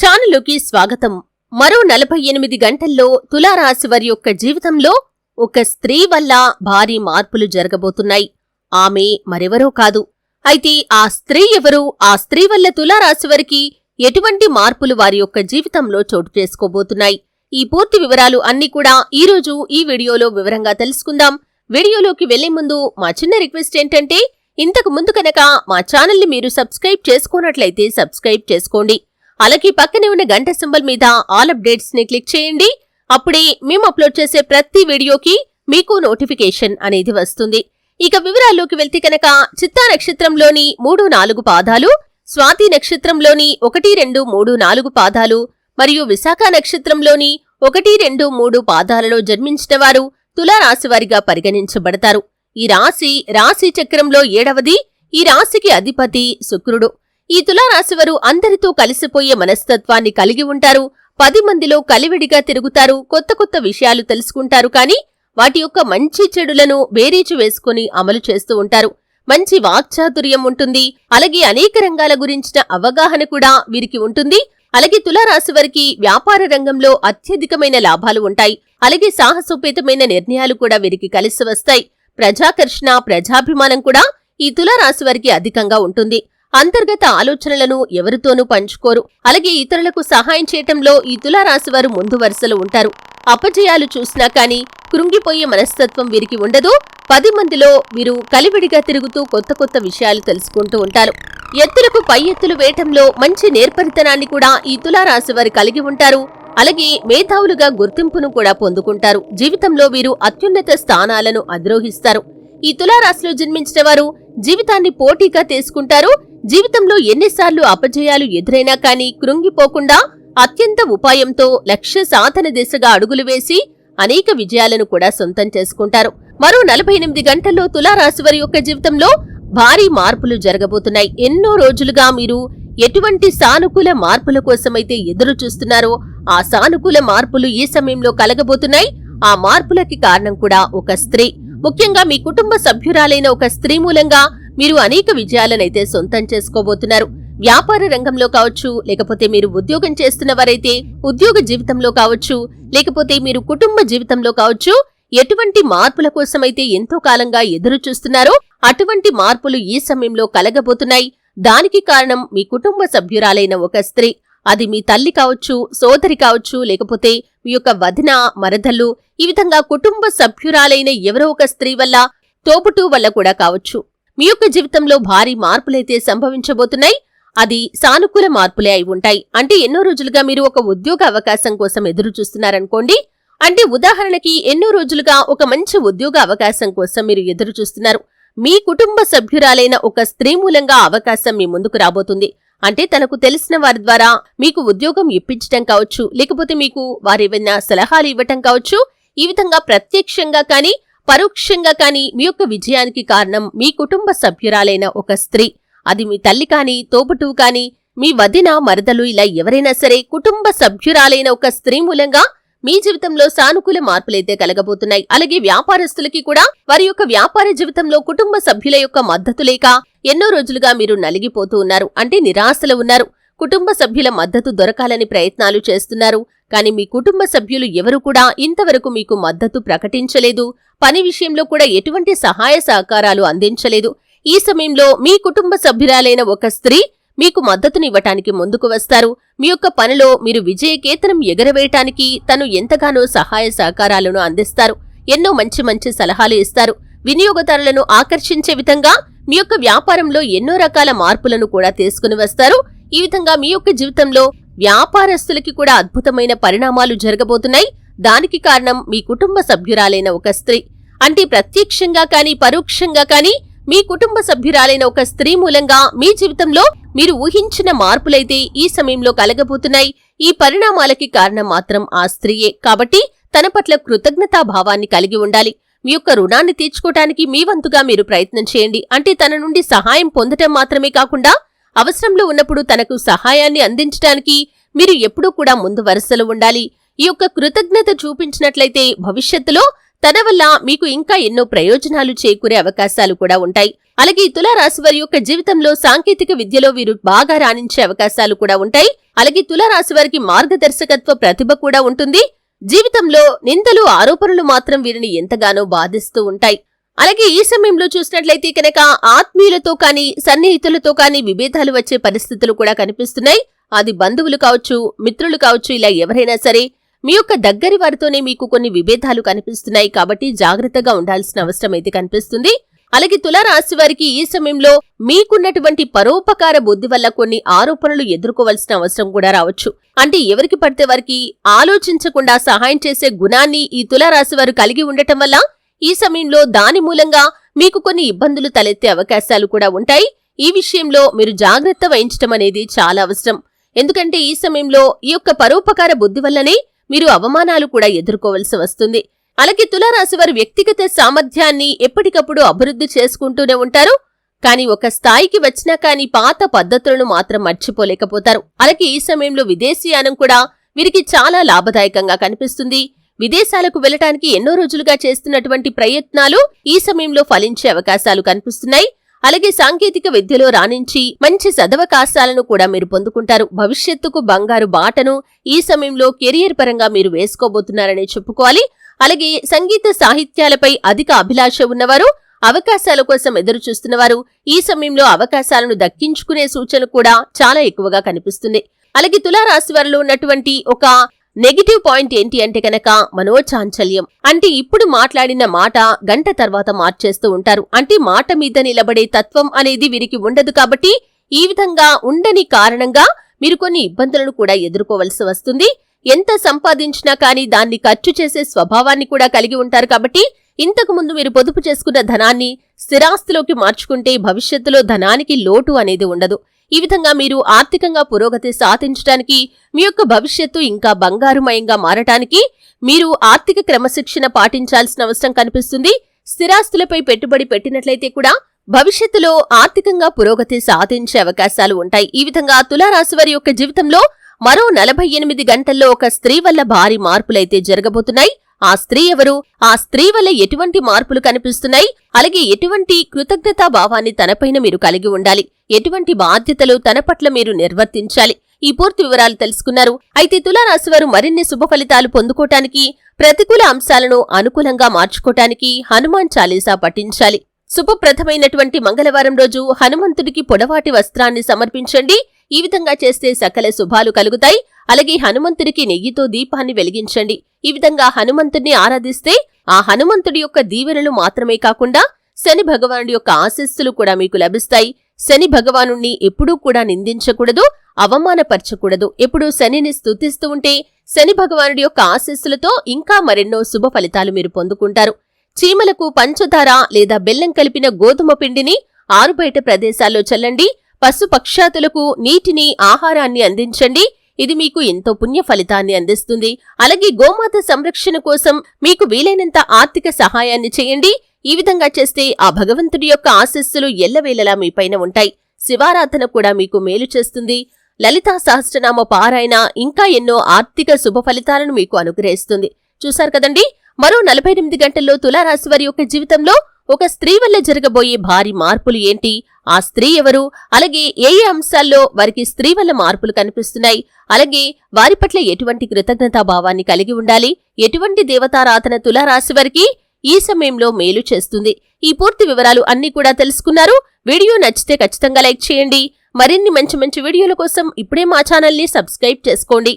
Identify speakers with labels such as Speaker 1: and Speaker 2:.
Speaker 1: ఛానలుకి స్వాగతం. మరో నలభై ఎనిమిది గంటల్లో తులారాశి వారి యొక్క జీవితంలో ఒక స్త్రీ వల్ల భారీ మార్పులు జరగబోతున్నాయి. ఆమె మరెవరో కాదు. అయితే ఆ స్త్రీ ఎవరు? ఆ స్త్రీ వల్ల తులారాశి వారికి ఎటువంటి మార్పులు వారి యొక్క జీవితంలో చోటు చేసుకోబోతున్నాయి? ఈ పూర్తి వివరాలు అన్ని కూడా ఈ రోజు ఈ వీడియోలో వివరంగా తెలుసుకుందాం. వీడియోలోకి వెళ్ళే ముందు మా చిన్న రిక్వెస్ట్ ఏంటంటే ఇంతకు ముందు కనుక మా ఛానల్ని మీరు సబ్స్క్రైబ్ చేసుకోనట్లయితే సబ్స్క్రైబ్ చేసుకోండి. అలాగే పక్కనే ఉన్న గంట సింబల్ మీద ఆల్ అప్డేట్స్ని క్లిక్ చేయండి. అప్పుడే మేము అప్లోడ్ చేసే ప్రతి వీడియోకి మీకు నోటిఫికేషన్ అనేది వస్తుంది. ఇక వివరాల్లోకి వెళ్తే కనుక చిత్తా నక్షత్రంలోని మూడు నాలుగు పాదాలు స్వాతి నక్షత్రంలోని ఒకటి రెండు మూడు నాలుగు పాదాలు మరియు విశాఖ నక్షత్రంలోని ఒకటి రెండు మూడు పాదాలలో జన్మించిన వారు తులారాశివారిగా పరిగణించబడతారు. ఈ రాశి రాశి చక్రంలో ఏడవది ఈ రాశికి అధిపతి శుక్రుడు. ఈ తులారాశివారు అందరితో కలిసిపోయే మనస్తత్వాన్ని కలిగి ఉంటారు. పది మందిలో కలివిడిగా తిరుగుతారు. కొత్త కొత్త విషయాలు తెలుసుకుంటారు. కానీ వాటి యొక్క మంచి చెడులను బేరీచు వేసుకుని అమలు చేస్తూ ఉంటారు. మంచి వాక్చాతుర్యం ఉంటుంది. అలాగే అనేక రంగాల గురించిన అవగాహన కూడా వీరికి ఉంటుంది. అలాగే తులారాశి వారికి వ్యాపార రంగంలో అత్యధికమైన లాభాలు ఉంటాయి. అలాగే సాహసోపేతమైన నిర్ణయాలు కూడా వీరికి కలిసి వస్తాయి. ప్రజాకర్షణ ప్రజాభిమానం కూడా ఈ తులారాశి వారికి అధికంగా ఉంటుంది. అంతర్గత ఆలోచనలను ఎవరితోనూ పంచుకోరు. అలాగే ఇతరులకు సహాయం చేయటంలో ఈ తులారాశి వారు ముందు వరుసలో ఉంటారు. అపజయాలు చూసినా కానీ కృంగిపోయే మనస్తత్వం వీరికి ఉండదు. పది మందిలో వీరు కలివిడిగా తిరుగుతూ కొత్త కొత్త విషయాలు తెలుసుకుంటూ ఉంటారు. ఎత్తులకు పై ఎత్తులు వేయటంలో మంచి నేర్పరితనాన్ని కూడా ఈ తులారాశి వారు కలిగి ఉంటారు. అలాగే మేధావులుగా గుర్తింపును కూడా పొందుకుంటారు. జీవితంలో వీరు అత్యున్నత స్థానాలను అధిరోహిస్తారు. ఈ తులారాశిలో జన్మించిన వారు జీవితాన్ని పోటీగా తీసుకుంటారు. జీవితంలో ఎన్నిసార్లు అపజయాలు ఎదురైనా కానీ కృంగిపోకుండా అత్యంత ఉపాయంతో లక్ష్య సాధన దిశగా అడుగులు వేసి అనేక విజయాలను కూడా సొంతం చేసుకుంటారు. మరో నలభై ఎనిమిది గంటల్లో తులారాశివారి యొక్క జీవితంలో భారీ మార్పులు జరగబోతున్నాయి. ఎన్నో రోజులుగా మీరు ఎటువంటి సానుకూల మార్పుల కోసమైతే ఎదురు చూస్తున్నారో ఆ సానుకూల మార్పులు ఈ సమయంలో కలగబోతున్నాయి. ఆ మార్పులకి కారణం కూడా ఒక స్త్రీ. ముఖ్యంగా మీ కుటుంబ సభ్యురాలైన ఒక స్త్రీ మూలంగా మీరు అనేక విజయాలనైతే సొంతం చేసుకోబోతున్నారు. వ్యాపార రంగంలో కావచ్చు లేకపోతే మీరు ఉద్యోగం చేస్తున్న వారైతే ఉద్యోగ జీవితంలో కావచ్చు లేకపోతే మీరు కుటుంబ జీవితంలో కావచ్చు ఎటువంటి మార్పుల కోసమైతే ఎంతో కాలంగా ఎదురు చూస్తున్నారో అటువంటి మార్పులు ఈ సమయంలో కలగబోతున్నాయి. దానికి కారణం మీ కుటుంబ సభ్యురాలైన ఒక స్త్రీ. అది మీ తల్లి కావచ్చు సోదరి కావచ్చు లేకపోతే మీ యొక్క వదిన మరదళ్ళు ఈ విధంగా కుటుంబ సభ్యురాలైన ఎవరో ఒక స్త్రీ వల్ల తోబుటూ వల్ల కూడా కావచ్చు. మీ యొక్క జీవితంలో భారీ మార్పులైతే సంభవించబోతున్నాయి. అది సానుకూల మార్పులే అయి ఉంటాయి. అంటే ఎన్నో రోజులుగా మీరు ఒక ఉద్యోగ అవకాశం కోసం ఎదురు చూస్తున్నారనుకోండి. అంటే ఉదాహరణకి ఎన్నో రోజులుగా ఒక మంచి ఉద్యోగ అవకాశం కోసం మీరు ఎదురు చూస్తున్నారు. మీ కుటుంబ సభ్యురాలైన ఒక స్త్రీ మూలంగా అవకాశం మీ ముందుకు రాబోతుంది. అంటే తనకు తెలిసిన వారి ద్వారా మీకు ఉద్యోగం ఇప్పించటం కావచ్చు. లేకపోతే మీకు వారేవైనా సలహాలు ఇవ్వటం కావచ్చు. ఈ విధంగా ప్రత్యక్షంగా కానీ పరోక్షంగా కానీ మీ యొక్క విజయానికి కారణం మీ కుటుంబ సభ్యురాలైన ఒక స్త్రీ. అది మీ తల్లి కాని తోబుటువు కాని మీ వదిన మరదలు ఇలా ఎవరైనా సరే కుటుంబ సభ్యురాలైన ఒక స్త్రీ మూలంగా మీ జీవితంలో సానుకూల మార్పులైతే కలగబోతున్నాయి. అలాగే వ్యాపారస్తులకి కూడా వారి యొక్క వ్యాపార జీవితంలో కుటుంబ సభ్యుల యొక్క మద్దతు లేక ఎన్నో రోజులుగా మీరు నలిగిపోతూ ఉన్నారు. అంటే నిరాశలు ఉన్నారు. కుటుంబ సభ్యుల మద్దతు దొరకాలని ప్రయత్నాలు చేస్తున్నారు. కానీ మీ కుటుంబ సభ్యులు ఎవరు కూడా ఇంతవరకు మీకు మద్దతు ప్రకటించలేదు. పని విషయంలో కూడా ఎటువంటి సహాయ సహకారాలు అందించలేదు. ఈ సమయంలో మీ కుటుంబ సభ్యురాలైన ఒక స్త్రీ మీకు మద్దతునివ్వటానికి ముందుకు వస్తారు. మీ యొక్క పనిలో మీరు విజయకేతనం ఎగరవేయటానికి తను ఎంతగానో సహాయ సహకారాలను అందిస్తారు. ఎన్నో మంచి మంచి సలహాలు ఇస్తారు. వినియోగదారులను ఆకర్షించే విధంగా మీ యొక్క వ్యాపారంలో ఎన్నో రకాల మార్పులను కూడా తీసుకుని వస్తారు. ఈ విధంగా మీ యొక్క జీవితంలో వ్యాపారస్తులకి కూడా అద్భుతమైన పరిణామాలు జరగబోతున్నాయి. దానికి కారణం మీ కుటుంబ సభ్యురాలైన ఒక స్త్రీ. అంటే ప్రత్యక్షంగా కానీ పరోక్షంగా కానీ మీ కుటుంబ సభ్యురాలైన ఒక స్త్రీ మూలంగా మీ జీవితంలో మీరు ఊహించిన మార్పులైతే ఈ సమయంలో కలగబోతున్నాయి. ఈ పరిణామాలకి కారణం మాత్రం ఆ స్త్రీయే. కాబట్టి తన పట్ల కృతజ్ఞతా భావాన్ని కలిగి ఉండాలి. మీ యొక్క రుణాన్ని తీర్చుకోవటానికి మీ వంతుగా మీరు ప్రయత్నం చేయండి. అంటే తన నుండి సహాయం పొందటం మాత్రమే కాకుండా అవసరంలో ఉన్నప్పుడు తనకు సహాయాన్ని అందించడానికి మీరు ఎప్పుడూ కూడా ముందు వరుసలో ఉండాలి. ఈ యొక్క కృతజ్ఞత చూపించినట్లయితే భవిష్యత్తులో తన వల్ల మీకు ఇంకా ఎన్నో ప్రయోజనాలు చేకూరే అవకాశాలు కూడా ఉంటాయి. అలాగే తులారాశి వారి యొక్క జీవితంలో సాంకేతిక విద్యలో వీరు బాగా రాణించే అవకాశాలు కూడా ఉంటాయి. అలాగే తులారాశి వారికి మార్గదర్శకత్వ ప్రతిభ కూడా ఉంటుంది. జీవితంలో నిందలు ఆరోపణలు మాత్రం వీరిని ఎంతగానో బాధిస్తూ ఉంటాయి. అలాగే ఈ సమయంలో చూసినట్లయితే కనుక ఆత్మీయులతో కానీ సన్నిహితులతో కానీ విభేదాలు వచ్చే పరిస్థితులు కూడా కనిపిస్తున్నాయి. అది బంధువులు కావచ్చు మిత్రులు కావచ్చు ఇలా ఎవరైనా సరే మీ యొక్క దగ్గరి వారితోనే మీకు కొన్ని విభేదాలు కనిపిస్తున్నాయి కాబట్టి జాగ్రత్తగా ఉండాల్సిన అవసరం అయితే కనిపిస్తుంది. అలాగే తులారాశి వారికి ఈ సమయంలో మీకున్నటువంటి పరోపకార బుద్ధి వల్ల కొన్ని ఆరోపణలు ఎదుర్కోవాల్సిన అవసరం కూడా రావచ్చు. అంటే ఎవరికి పడితే వారికి ఆలోచించకుండా సహాయం చేసే గుణాన్ని ఈ తులారాశి వారు కలిగి ఉండటం వల్ల ఈ సమయంలో దాని మూలంగా మీకు కొన్ని ఇబ్బందులు తలెత్తే అవకాశాలు కూడా ఉంటాయి. ఈ విషయంలో మీరు జాగ్రత్త వహించటం అనేది చాలా అవసరం. ఎందుకంటే ఈ సమయంలో ఈ యొక్క పరోపకార బుద్ధి వల్లనే మీరు అవమానాలు కూడా ఎదుర్కోవలసి వస్తుంది. అలాగే తులారాశి వారి వ్యక్తిగత సామర్థ్యాన్ని ఎప్పటికప్పుడు అభివృద్ధి చేసుకుంటూనే ఉంటారు. కానీ ఒక స్థాయికి వచ్చినా కానీ పాత పద్ధతులను మాత్రం మర్చిపోలేకపోతారు. అలాగే ఈ సమయంలో విదేశీయానం కూడా వీరికి చాలా లాభదాయకంగా కనిపిస్తుంది. విదేశాలకు వెళ్ళటానికి ఎన్నో రోజులుగా చేస్తున్నటువంటి ప్రయత్నాలు ఈ సమయంలో ఫలించే అవకాశాలు కనిపిస్తున్నాయి. అలాగే సాంకేతిక విద్యలో రాణించి మంచి సదవకాశాలను కూడా మీరు పొందుకుంటారు. భవిష్యత్తుకు బంగారు బాటను ఈ సమయంలో కెరియర్ పరంగా మీరు వేసుకోబోతున్నారని చెప్పుకోవాలి. అలాగే సంగీత సాహిత్యాలపై అధిక అభిలాష ఉన్నవారు అవకాశాల కోసం ఎదురు చూస్తున్నవారు ఈ సమయంలో అవకాశాలను దక్కించుకునే సూచన కూడా చాలా ఎక్కువగా కనిపిస్తుంది అలాగే తులారాశి వారిలో ఉన్నటువంటి ఒక నెగిటివ్ పాయింట్ ఏంటి అంటే కనుక మనోచాంచల్యం. అంటే ఇప్పుడు మాట్లాడిన మాట గంట తర్వాత మార్చేస్తూ ఉంటారు. అంటే మాట మీద నిలబడే తత్వం అనేది వీరికి ఉండదు కాబట్టి ఈ విధంగా ఉండని కారణంగా మీరు కొన్ని ఇబ్బందులను కూడా ఎదుర్కోవలసి వస్తుంది. ఎంత సంపాదించినా కానీ దాన్ని ఖర్చు చేసే స్వభావాన్ని కూడా కలిగి ఉంటారు కాబట్టి ఇంతకు ముందు మీరు పొదుపు చేసుకున్న ధనాన్ని స్థిరాస్తిలోకి మార్చుకుంటే భవిష్యత్తులో ధనానికి లోటు అనేది ఉండదు. ఈ విధంగా మీరు ఆర్థికంగా పురోగతి సాధించడానికి మీ యొక్క భవిష్యత్తు ఇంకా బంగారుమయంగా మారటానికి మీరు ఆర్థిక క్రమశిక్షణ పాటించాల్సిన అవసరం కనిపిస్తుంది. స్థిరాస్తులపై పెట్టుబడి పెట్టినట్లయితే కూడా భవిష్యత్తులో ఆర్థికంగా పురోగతి సాధించే అవకాశాలు ఉంటాయి. ఈ విధంగా తులారాశి వారి యొక్క జీవితంలో మరో నలభై ఎనిమిది గంటల్లో ఒక స్త్రీ వల్ల భారీ మార్పులైతే జరగబోతున్నాయి. ఆ స్త్రీ ఎవరు? ఆ స్త్రీ వల్ల ఎటువంటి మార్పులు కనిపిస్తున్నాయి? అలాగే ఎటువంటి కృతజ్ఞతా భావాన్ని తనపైన మీరు కలిగి ఉండాలి. ఎటువంటి బాధ్యతలు తన పట్ల మీరు నిర్వర్తించాలి. ఈ పూర్తి వివరాలు తెలుసుకున్నారు. అయితే తులారాశి వారు మరిన్ని శుభ ఫలితాలు పొందుకోటానికి ప్రతికూల అంశాలను అనుకూలంగా మార్చుకోటానికి హనుమాన్ చాలీసా పఠించాలి. శుభప్రదమైనటువంటి మంగళవారం రోజు హనుమంతుడికి పొడవాటి వస్త్రాన్ని సమర్పించండి. ఈ విధంగా చేస్తే సకల శుభాలు కలుగుతాయి. అలాగే హనుమంతుడికి నెయ్యితో దీపాన్ని వెలిగించండి. ఈ విధంగా హనుమంతుడిని ఆరాధిస్తే ఆ హనుమంతుడి యొక్క దీవెనలు మాత్రమే కాకుండా శని భగవానుడి యొక్క ఆశీస్సులు కూడా మీకు లభిస్తాయి. శని భగవాను ఎప్పుడూ కూడా నిందించకూడదు అవమానపరచకూడదు. ఎప్పుడూ శనిని స్తుతిస్తూ ఉంటే శని భగవానుడి యొక్క ఆశీస్సులతో ఇంకా మరెన్నో శుభ ఫలితాలు మీరు పొందుకుంటారు. చీమలకు పంచదార లేదా బెల్లం కలిపిన గోధుమ పిండిని ఆరుబయట ప్రదేశాల్లో చల్లండి. పశుపక్షాతులకు నీటిని ఆహారాన్ని అందించండి. ఇది మీకు ఎంతో పుణ్య ఫలితాన్ని అందిస్తుంది. అలాగే గోమాత సంరక్షణ కోసం మీకు వీలైనంత ఆర్థిక సహాయాన్ని చేయండి. ఈ విధంగా చేస్తే ఆ భగవంతుడి యొక్క ఆశస్సులు ఎల్లవేళలా మీపైన ఉంటాయి. శివారాధన కూడా మీకు మేలు చేస్తుంది. లలితా సహస్రనామ పారాయణ ఇంకా ఎన్నో ఆర్థిక శుభ ఫలితాలను మీకు అనుగ్రహిస్తుంది. చూశారు కదండి? మరో నలభై ఎనిమిది గంటల్లో తులారాశి వారి యొక్క జీవితంలో ఒక స్త్రీ వల్ల జరగబోయే భారీ మార్పులు ఏంటి? ఆ స్త్రీ ఎవరు? అలాగే ఏ ఏ అంశాల్లో వారికి స్త్రీ వల్ల మార్పులు కనిపిస్తున్నాయి? అలాగే వారి పట్ల ఎటువంటి కృతజ్ఞతా భావాన్ని కలిగి ఉండాలి? ఎటువంటి దేవతారాధన తులారాశి వారికి ఈ సమయంలో మేలు చేస్తుంది? ఈ పూర్తి వివరాలు అన్ని కూడా తెలుసుకున్నారు. వీడియో నచ్చితే ఖచ్చితంగా లైక్ చేయండి. మరిన్ని మంచి మంచి వీడియోల కోసం ఇప్పుడే మా ఛానల్ని సబ్స్క్రైబ్ చేసుకోండి.